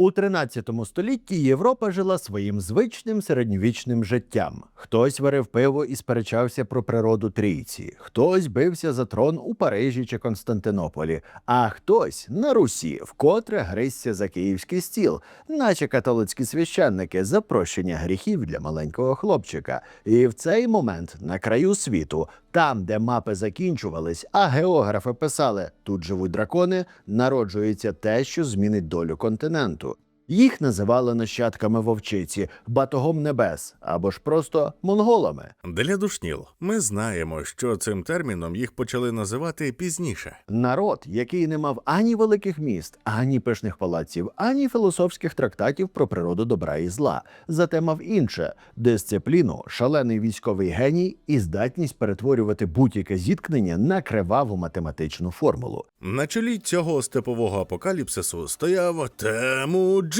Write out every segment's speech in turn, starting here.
У 13 столітті Європа жила своїм звичним середньовічним життям. Хтось варив пиво і сперечався про природу трійці, хтось бився за трон у Парижі чи Константинополі, а хтось на Русі вкотре гризся за київський стіл, наче католицькі священники за прощення гріхів для маленького хлопчика. І в цей момент на краю світу, там, де мапи закінчувались, а географи писали тут живуть дракони, народжується те, що змінить долю континенту. Їх називали нащадками вовчиці, батогом небес або ж просто монголами. Для душніл ми знаємо, що цим терміном їх почали називати пізніше. Народ, який не мав ані великих міст, ані пишних палаців, ані філософських трактатів про природу добра і зла, зате мав інше дисципліну, шалений військовий геній і здатність перетворювати будь-яке зіткнення на криваву математичну формулу. На чолі цього степового апокаліпсису стояв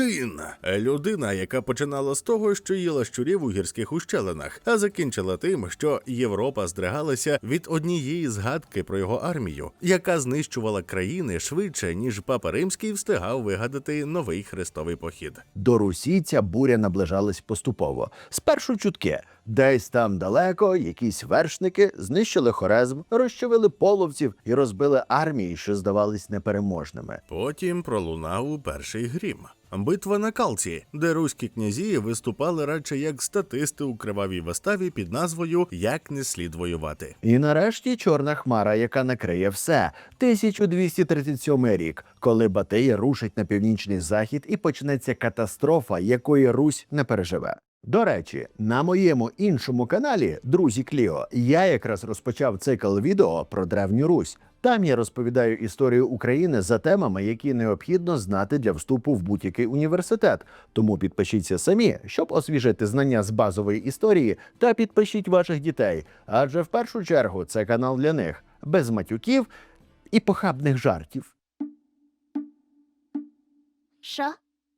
Темуджин, людина, яка починала з того, що їла щурів у гірських ущелинах, а закінчила тим, що Європа здригалася від однієї згадки про його армію, яка знищувала країни швидше, ніж папа римський встигав вигадати новий хрестовий похід. До Русі ця буря наближалась поступово. Спершу чутки. Десь там далеко якісь вершники знищили хорезм, розчавили половців і розбили армії, що здавались непереможними. Потім пролунав перший грім. Битва на Калці, де руські князі виступали радше як статисти у кривавій виставі під назвою Як не слід воювати. І нарешті чорна хмара, яка накриє все. 1237 рік, коли Батия рушить на північний захід і почнеться катастрофа, якої Русь не переживе. До речі, на моєму іншому каналі, друзі Кліо, я якраз розпочав цикл відео про древню Русь. Там я розповідаю історію України за темами, які необхідно знати для вступу в будь-який університет. Тому підпишіться самі, щоб освіжити знання з базової історії, та підпишіть ваших дітей. Адже в першу чергу це канал для них без матюків і похабних жартів. Що?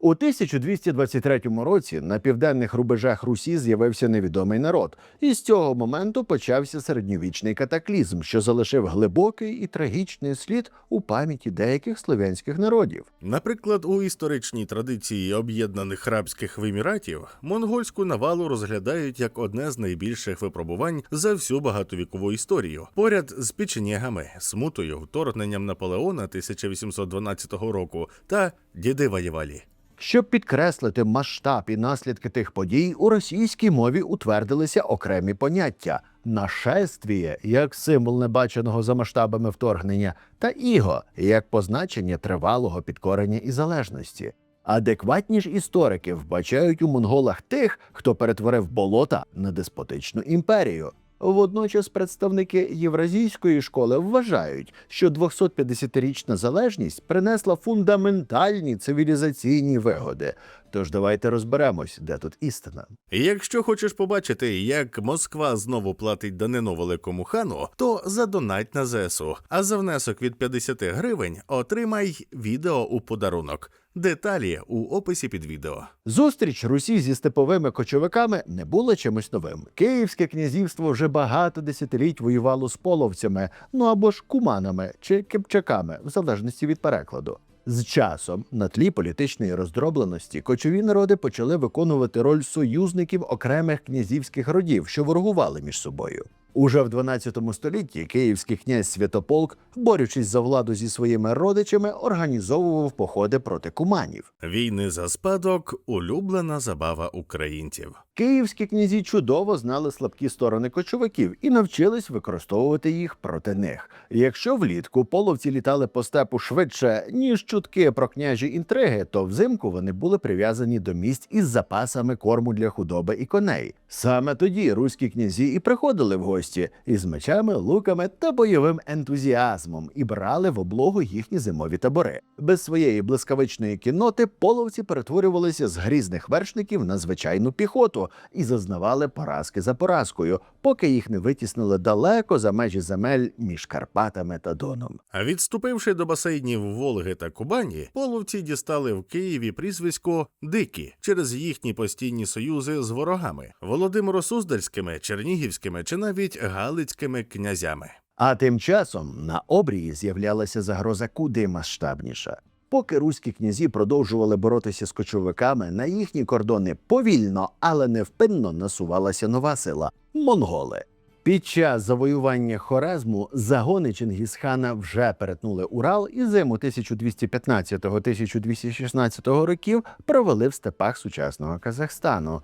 У 1223 році на південних рубежах Русі з'явився невідомий народ, і з цього моменту почався середньовічний катаклізм, що залишив глибокий і трагічний слід у пам'яті деяких слов'янських народів. Наприклад, у історичній традиції об'єднаних рабських виміратів монгольську навалу розглядають як одне з найбільших випробувань за всю багатовікову історію, поряд з печенєгами, смутою, вторгненням Наполеона 1812 року та діди воєвалі. Щоб підкреслити масштаб і наслідки тих подій, у російській мові утвердилися окремі поняття нашествіє як символ небаченого за масштабами вторгнення, та іго як позначення тривалого підкорення і залежності. Адекватні ж історики вбачають у монголах тих, хто перетворив болота на деспотичну імперію. Водночас представники євразійської школи вважають, що 250-річна залежність принесла фундаментальні цивілізаційні вигоди. Тож давайте розберемось, де тут істина. Якщо хочеш побачити, як Москва знову платить данину великому хану, то задонать на ЗСУ. А за внесок від 50 гривень отримай відео у подарунок. Деталі у описі під відео. Зустріч Русі зі степовими кочовиками не була чимось новим. Київське князівство вже багато десятиліть воювало з половцями, ну або ж куманами чи кипчаками, в залежності від перекладу. З часом на тлі політичної роздробленості кочові народи почали виконувати роль союзників окремих князівських родів, що ворогували між собою. Уже в 12 столітті київський князь Святополк, борючись за владу зі своїми родичами, організовував походи проти куманів. Війни за спадок улюблена забава українців. Київські князі чудово знали слабкі сторони кочовиків і навчились використовувати їх проти них. Якщо влітку половці літали по степу швидше, ніж чутки про княжі інтриги, то взимку вони були прив'язані до місць із запасами корму для худоби і коней. Саме тоді руські князі і приходили в гості із мечами, луками та бойовим ентузіазмом і брали в облогу їхні зимові табори. Без своєї блискавичної кінноти половці перетворювалися з грізних вершників на звичайну піхоту і зазнавали поразки за поразкою, поки їх не витіснили далеко за межі земель між Карпатами та Доном. А відступивши до басейнів Волги та Кубані, половці дістали в Києві прізвисько Дикі через їхні постійні союзи з ворогами Володимиро Суздальськими, Чернігівськими чи навіть Галицькими князями. А тим часом на обрії з'являлася загроза куди масштабніша. Поки руські князі продовжували боротися з кочовиками, на їхні кордони повільно, але невпинно насувалася нова сила монголи. Під час завоювання Хорезму загони Чингісхана вже перетнули Урал і зиму 1215-1216 років провели в степах сучасного Казахстану.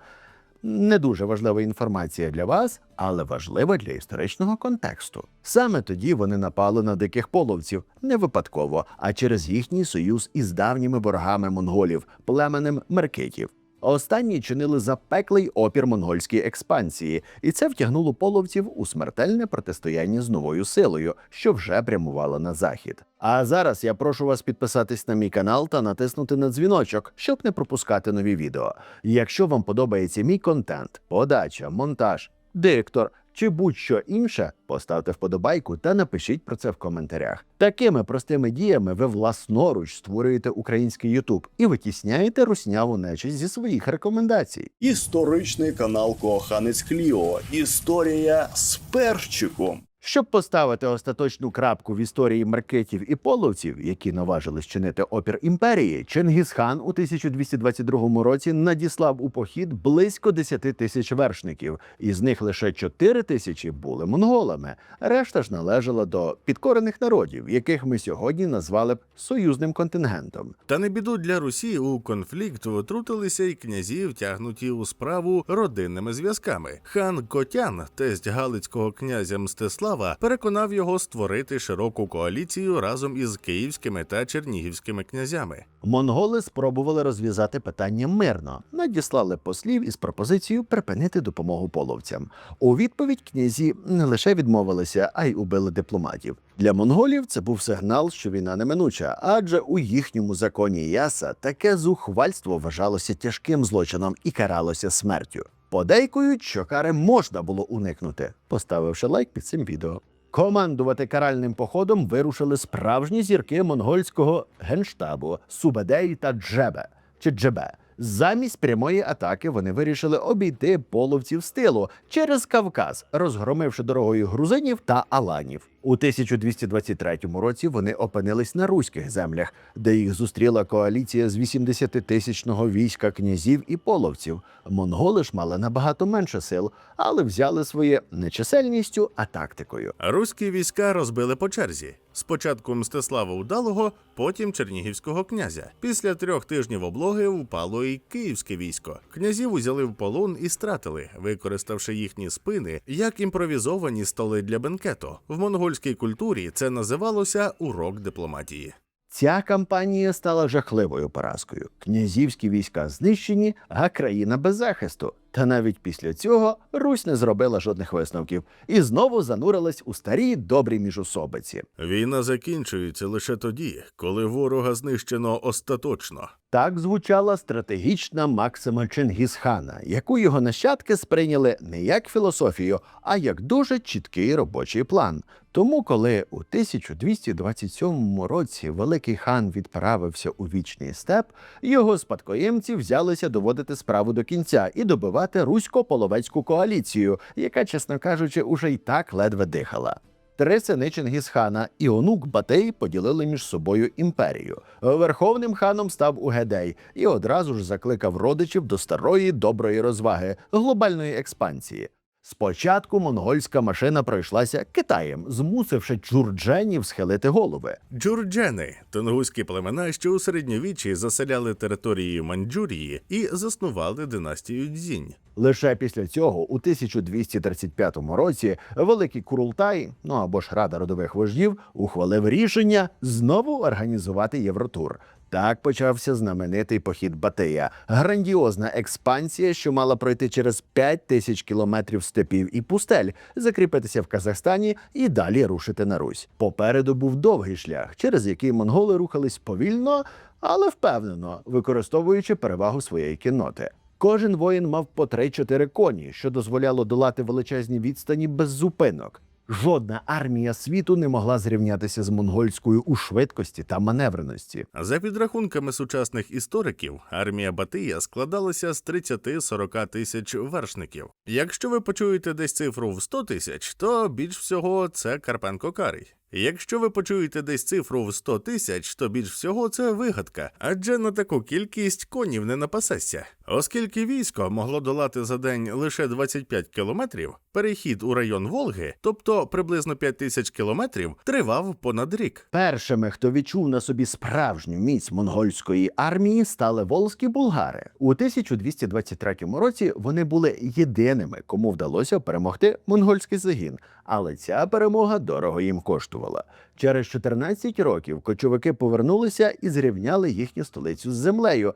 Не дуже важлива інформація для вас, але важлива для історичного контексту. Саме тоді вони напали на диких половців не випадково, а через їхній союз із давніми ворогами монголів, племенем меркитів. Останні чинили запеклий опір монгольській експансії, і це втягнуло половців у смертельне протистояння з новою силою, що вже прямувала на захід. А зараз я прошу вас підписатись на мій канал та натиснути на дзвіночок, щоб не пропускати нові відео. Якщо вам подобається мій контент, подача, монтаж, диктор чи будь-що інше, поставте вподобайку та напишіть про це в коментарях. Такими простими діями ви власноруч створюєте український Ютуб і витісняєте русняву нечисть зі своїх рекомендацій. Історичний канал Коханець Кліо. Історія з перчиком. Щоб поставити остаточну крапку в історії маркетів і половців, які наважились чинити опір імперії, Чингісхан у 1222 році надіслав у похід близько 10 тисяч вершників, із них лише 4 тисячі були монголами. Решта ж належала до підкорених народів, яких ми сьогодні назвали б союзним контингентом. Та не біду для Русі у конфлікт втрутилися й князі, втягнуті у справу родинними зв'язками. Хан Котян, тесть галицького князя Мстислава, переконав його створити широку коаліцію разом із київськими та чернігівськими князями. Монголи спробували розв'язати питання мирно, надіслали послів із пропозицією припинити допомогу половцям. У відповідь князі не лише відмовилися, а й убили дипломатів. Для монголів це був сигнал, що війна неминуча, адже у їхньому законі яса таке зухвальство вважалося тяжким злочином і каралося смертю. Подейкують, що кари можна було уникнути, поставивши лайк під цим відео. Командувати каральним походом вирушили справжні зірки монгольського генштабу Субедей та Джебе чи Джебе. Замість прямої атаки вони вирішили обійти половців з тилу через Кавказ, розгромивши дорогою грузинів та аланів. У 1223 році вони опинились на руських землях, де їх зустріла коаліція з 80-тисячного війська князів і половців. Монголи ж мали набагато менше сил, але взяли своє не чисельністю, а тактикою. Руські війська розбили по черзі. Спочатку Мстислава Удалого, потім Чернігівського князя. Після трьох тижнів облоги впало і київське військо. Князів узяли в полон і стратили, використавши їхні спини як імпровізовані столи для бенкету. В монгольській культурі це називалося урок дипломатії. Ця кампанія стала жахливою поразкою. Князівські війська знищені, а країна без захисту. Та навіть після цього Русь не зробила жодних висновків і знову занурилась у старі добрі міжособиці. Війна закінчується лише тоді, коли ворога знищено остаточно. Так звучала стратегічна максима Чингісхана, яку його нащадки сприйняли не як філософію, а як дуже чіткий робочий план. Тому, коли у 1227 році великий хан відправився у вічний степ, його спадкоємці взялися доводити справу до кінця і добивати русько-половецьку коаліцію, яка, чесно кажучи, уже й так ледве дихала. Три сини Чингісхана і онук Батий поділили між собою імперію. Верховним ханом став Угедей і одразу ж закликав родичів до старої доброї розваги глобальної експансії. Спочатку монгольська машина пройшлася Китаєм, змусивши джурдженів схилити голови. Джурджени тунгуські племена, що у середньовіччі заселяли території Маньчжурії і заснували династію Дзінь. Лише після цього, у 1235 році, великий Курултай, ну або ж Рада родових вождів, ухвалив рішення знову організувати Євротур. Так почався знаменитий похід Батия, грандіозна експансія, що мала пройти через 5 тисяч кілометрів степів і пустель, закріпитися в Казахстані і далі рушити на Русь. Попереду був довгий шлях, через який монголи рухались повільно, але впевнено, використовуючи перевагу своєї кінноти. Кожен воїн мав по 3-4 коні, що дозволяло долати величезні відстані без зупинок. Жодна армія світу не могла зрівнятися з монгольською у швидкості та маневреності. За підрахунками сучасних істориків, армія Батия складалася з 30-40 тисяч вершників. Якщо ви почуєте десь цифру в 100 тисяч, то більш всього це Карпенко Карий. Якщо ви почуєте десь цифру в 100 тисяч, то більш всього це вигадка, адже на таку кількість конів не напасешся. Оскільки військо могло долати за день лише 25 кілометрів, перехід у район Волги, тобто приблизно 5 тисяч кілометрів, тривав понад рік. Першими, хто відчув на собі справжню міць монгольської армії, стали волзькі булгари. У 1223 році вони були єдиними, кому вдалося перемогти монгольський загін. Але ця перемога дорого їм коштувала. Через 14 років кочовики повернулися і зрівняли їхню столицю з землею,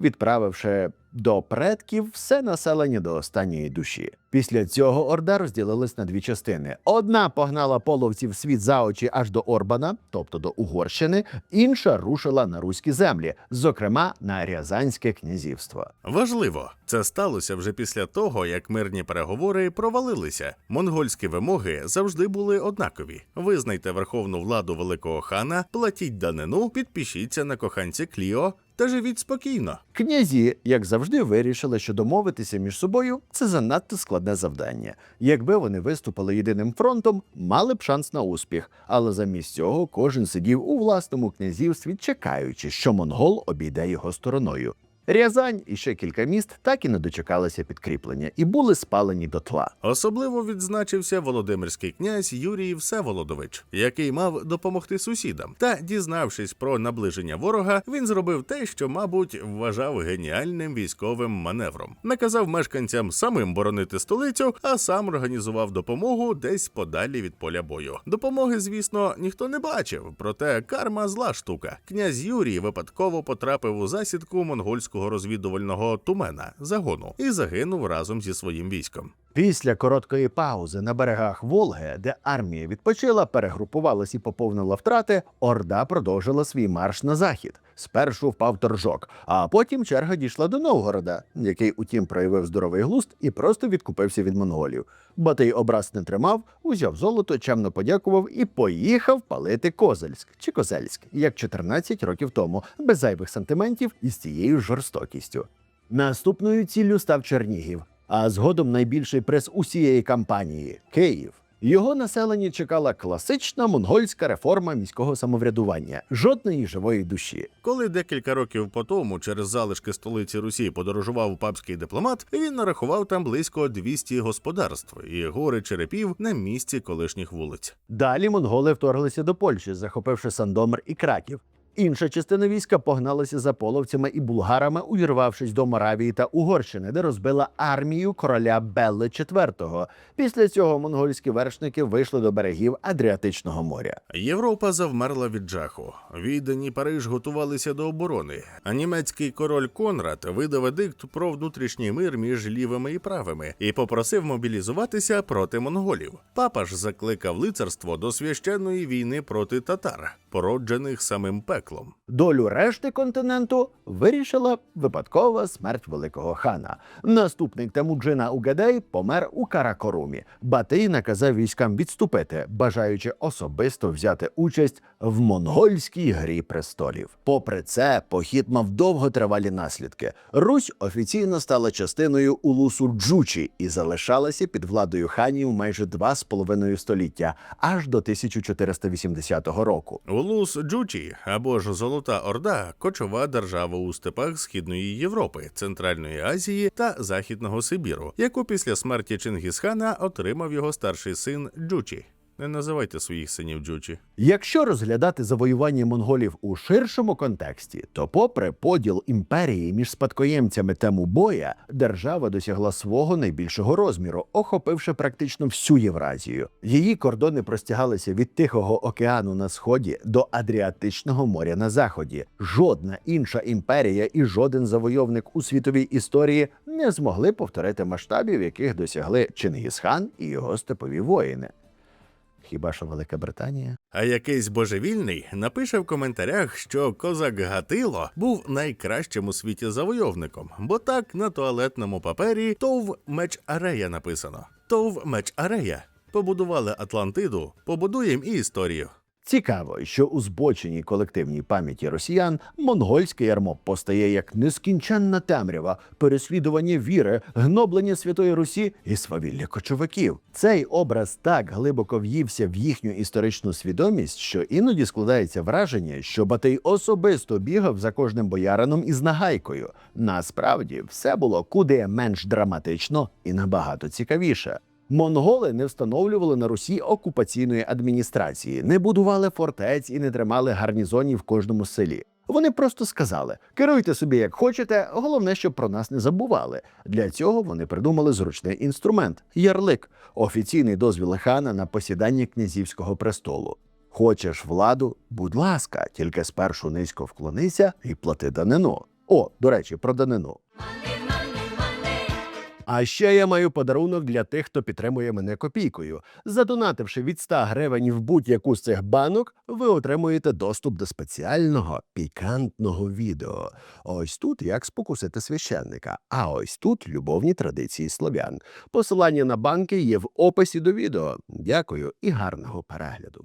відправивши до предків все населення до останньої душі. Після цього орда розділилась на дві частини: одна погнала половців світ за очі аж до Орбана, тобто до Угорщини, інша рушила на руські землі, зокрема на Рязанське князівство. Важливо, це сталося вже після того, як мирні переговори провалилися. Монгольські вимоги завжди були однакові: визнайте верховну владу великого хана, платіть данину, підпишіться на коханці Кліо та живіть спокійно. Князі, як завжди, вирішили, що домовитися між собою це занадто складне завдання. Якби вони виступили єдиним фронтом, мали б шанс на успіх. Але замість цього кожен сидів у власному князівстві, чекаючи, що монгол обійде його стороною. Рязань і ще кілька міст так і не дочекалися підкріплення і були спалені дотла. Особливо відзначився Володимирський князь Юрій Всеволодович, який мав допомогти сусідам. Та, дізнавшись про наближення ворога, він зробив те, що, мабуть, вважав геніальним військовим маневром. Наказав мешканцям самим боронити столицю, а сам організував допомогу десь подалі від поля бою. Допомоги, звісно, ніхто не бачив, проте карма зла штука. Князь Юрій випадково потрапив у засідку монгольського розвідувального тумена загону і загинув разом зі своїм військом. Після короткої паузи на берегах Волги, де армія відпочила, перегрупувалась і поповнила втрати, Орда продовжила свій марш на захід. Спершу впав торжок, а потім черга дійшла до Новгорода, який, утім, проявив здоровий глузд і просто відкупився від монголів. Батий образ не тримав, узяв золото, чемно подякував і поїхав палити Козельськ чи Козельськ, як 14 років тому, без зайвих сантиментів і з цією жорстокістю. Наступною ціллю став Чернігів, а згодом найбільший прес усієї кампанії Київ. Його населення чекала класична монгольська реформа міського самоврядування, жодної живої душі. Коли декілька років по тому через залишки столиці Русі подорожував папський дипломат, він нарахував там близько 200 господарств і гори черепів на місці колишніх вулиць. Далі монголи вторглися до Польщі, захопивши Сандомир і Краків. Інша частина війська погналася за половцями і булгарами, увірвавшись до Моравії та Угорщини, де розбила армію короля Белли IV. Після цього монгольські вершники вийшли до берегів Адріатичного моря. Європа завмерла від жаху. Віддані Париж готувалися до оборони. А німецький король Конрад видав едикт про внутрішній мир між лівими і правими і попросив мобілізуватися проти монголів. Папа ж закликав лицарство до священної війни проти татар, породжених самим пеклом. Долю решти континенту вирішила випадкова смерть великого хана. Наступник Темуджина Угадей помер у Каракорумі. Батий наказав військам відступити, бажаючи особисто взяти участь в монгольській грі престолів. Попри це, похід мав довготривалі наслідки. Русь офіційно стала частиною улусу Джучі і залишалася під владою ханів майже два з половиною століття, аж до 1480 року. Улус Джучі або ж Золота Орда кочова держава у степах Східної Європи, Центральної Азії та Західного Сибіру, яку після смерті Чингісхана отримав його старший син Джучі. Не називайте своїх синів Джучі. Якщо розглядати завоювання монголів у ширшому контексті, то, попри поділ імперії між спадкоємцями Темубоя, держава досягла свого найбільшого розміру, охопивши практично всю Євразію. Її кордони простягалися від Тихого океану на сході до Адріатичного моря на заході. Жодна інша імперія і жоден завойовник у світовій історії не змогли повторити масштабів, яких досягли Чингісхан і його степові воїни. Хіба що Велика Британія? А якийсь божевільний напише в коментарях, що козак Гатило був найкращим у світі завойовником, бо так на туалетному папері тов меч Арея написано. Тов меч Арея. Побудували Атлантиду, побудуєм і історію. Цікаво, що у збоченій колективній пам'яті росіян монгольське ярмо постає як нескінченна темрява, переслідування віри, гноблення Святої Русі і свавілля кочовиків. Цей образ так глибоко в'ївся в їхню історичну свідомість, що іноді складається враження, що Батий особисто бігав за кожним боярином із нагайкою. Насправді все було куди менш драматично і набагато цікавіше. Монголи не встановлювали на Русі окупаційної адміністрації, не будували фортець і не тримали гарнізонів в кожному селі. Вони просто сказали: керуйте собі як хочете, головне, щоб про нас не забували. Для цього вони придумали зручний інструмент ярлик, офіційний дозвіл хана на посідання князівського престолу. Хочеш владу? Будь ласка, тільки спершу низько вклонися і плати данину. О, до речі, про данину. А ще я маю подарунок для тих, хто підтримує мене копійкою. Задонативши від 100 гривень в будь-яку з цих банок, ви отримуєте доступ до спеціального пікантного відео. Ось тут як спокусити священника, а ось тут любовні традиції слов'ян. Посилання на банки є в описі до відео. Дякую і гарного перегляду.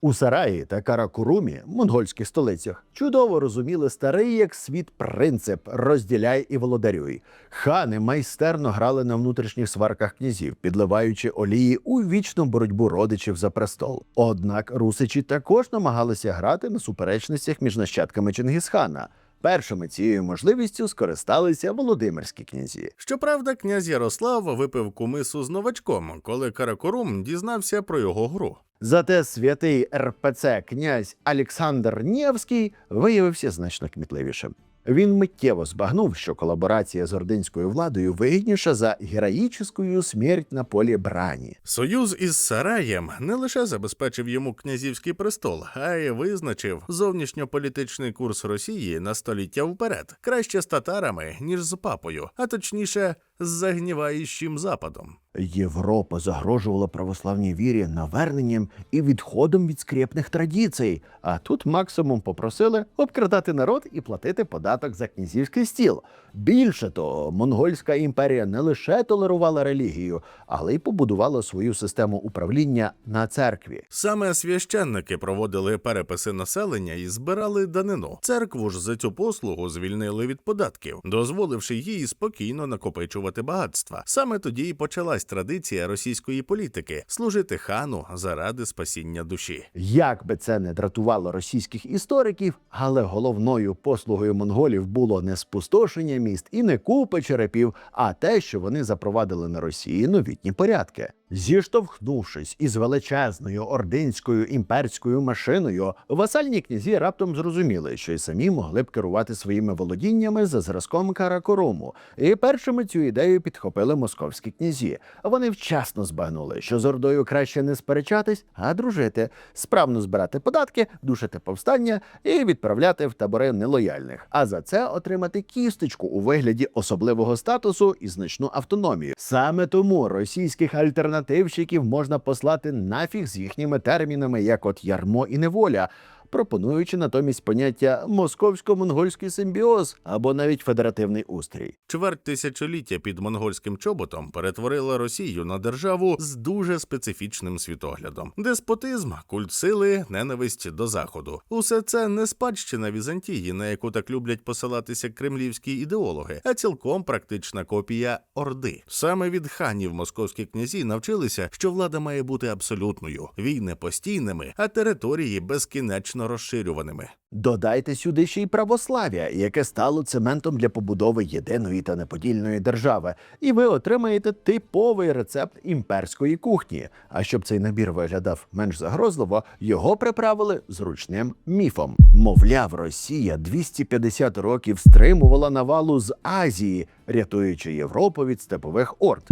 У Сараї та Каракурумі, монгольських столицях, чудово розуміли старий як світ принцип розділяй і володарюй. Хани майстерно грали на внутрішніх сварках князів, підливаючи олії у вічну боротьбу родичів за престол. Однак русичі також намагалися грати на суперечностях між нащадками Чингісхана. Першими цією можливістю скористалися володимирські князі. Щоправда, князь Ярослав випив кумису з новачком, коли Каракорум дізнався про його гру. Зате святий РПЦ князь Олександр Нєвський виявився значно кмітливішим. Він миттєво збагнув, що колаборація з ординською владою вигідніша за героїчну смерть на полі брані. Союз із Сараєм не лише забезпечив йому князівський престол, а й визначив зовнішньополітичний курс Росії на століття вперед, краще з татарами, ніж з папою, а точніше з загніваючим западом. Європа загрожувала православній вірі наверненням і відходом від скрєпних традицій. А тут максимум попросили обкрадати народ і платити податок за князівський стіл. Більше того, монгольська імперія не лише толерувала релігію, але й побудувала свою систему управління на церкві. Саме священники проводили переписи населення і збирали данину. Церкву ж за цю послугу звільнили від податків, дозволивши їй спокійно накопичувати багатства. Саме тоді й почалась традиція російської політики служити хану заради спасіння душі. Як би це не дратувало російських істориків, але головною послугою монголів було не спустошення міст і не купи черепів, а те, що вони запровадили на Росії новітні порядки. Зіштовхнувшись із величезною ординською імперською машиною, васальні князі раптом зрозуміли, що й самі могли б керувати своїми володіннями за зразком Каракоруму. І першими цю ідею підхопили московські князі. Вони вчасно збагнули, що з ордою краще не сперечатись, а дружити, справно збирати податки, душити повстання і відправляти в табори нелояльних. А за це отримати кісточку у вигляді особливого статусу і значну автономію. Саме тому російських альтернативщиків можна послати нафіг з їхніми термінами, як от ярмо і неволя. Пропонуючи натомість поняття московсько-монгольський симбіоз або навіть федеративний устрій. Чверть тисячоліття під монгольським чоботом перетворила Росію на державу з дуже специфічним світоглядом: деспотизм, культ сили, ненависть до заходу. Усе це не спадщина Візантії, на яку так люблять посилатися кремлівські ідеологи, а цілком практична копія Орди. Саме від ханів московські князі навчилися, що влада має бути абсолютною, війни постійними, а території безкінечно розширюваними. Додайте сюди ще й православ'я, яке стало цементом для побудови єдиної та неподільної держави, і ви отримаєте типовий рецепт імперської кухні. А щоб цей набір виглядав менш загрозливо, його приправили зручним міфом. Мовляв, Росія 250 років стримувала навалу з Азії, рятуючи Європу від степових орд.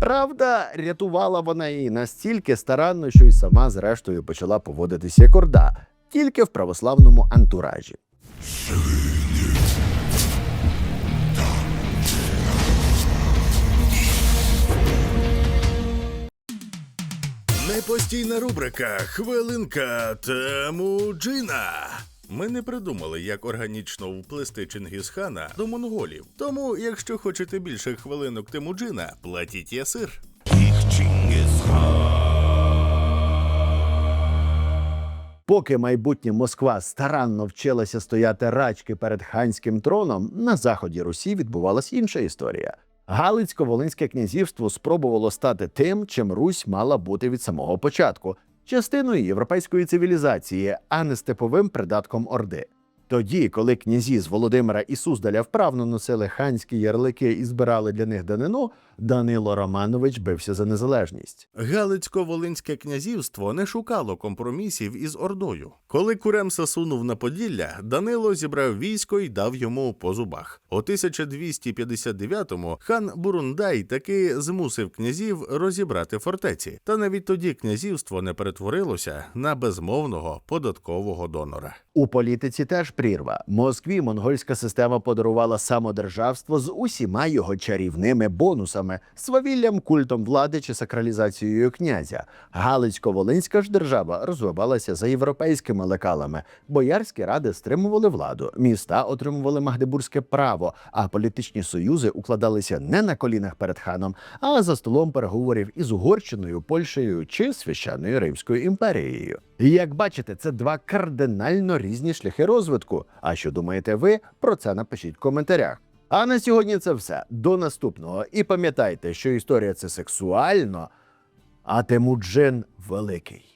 Правда, рятувала вона її настільки старанно, що й сама зрештою почала поводитися як орда, тільки в православному антуражі. Непостійна рубрика Хвилинка Темуджина. Ми не придумали, як органічно вплести Чингісхана до монголів. Тому, якщо хочете більше хвилинок Темуджина, платіть ясир. Їх Поки майбутня Москва старанно вчилася стояти рачки перед ханським троном, на заході Русі відбувалась інша історія. Галицько-Волинське князівство спробувало стати тим, чим Русь мала бути від самого початку частиною європейської цивілізації, а не степовим придатком Орди. Тоді, коли князі з Володимира і Суздаля вправно носили ханські ярлики і збирали для них данину, Данило Романович бився за незалежність. Галицько-Волинське князівство не шукало компромісів із Ордою. Коли Курем сунув на Поділля, Данило зібрав військо і дав йому по зубах. У 1259-му хан Бурундай таки змусив князів розібрати фортеці, та навіть тоді князівство не перетворилося на безмовного податкового донора. У політиці теж прірва. Москві монгольська система подарувала самодержавство з усіма його чарівними бонусами, свавіллям, культом влади чи сакралізацією князя. Галицько-Волинська ж держава розвивалася за європейськими лекалами. Боярські ради стримували владу, міста отримували магдебурзьке право, а політичні союзи укладалися не на колінах перед ханом, а за столом переговорів із Угорщиною, Польщею чи священною Римською імперією. Як бачите, це два кардинально різні шляхи розвитку. А що думаєте ви? Про це напишіть в коментарях. А на сьогодні це все. До наступного. І пам'ятайте, що історія це сексуально, а Темуджин великий.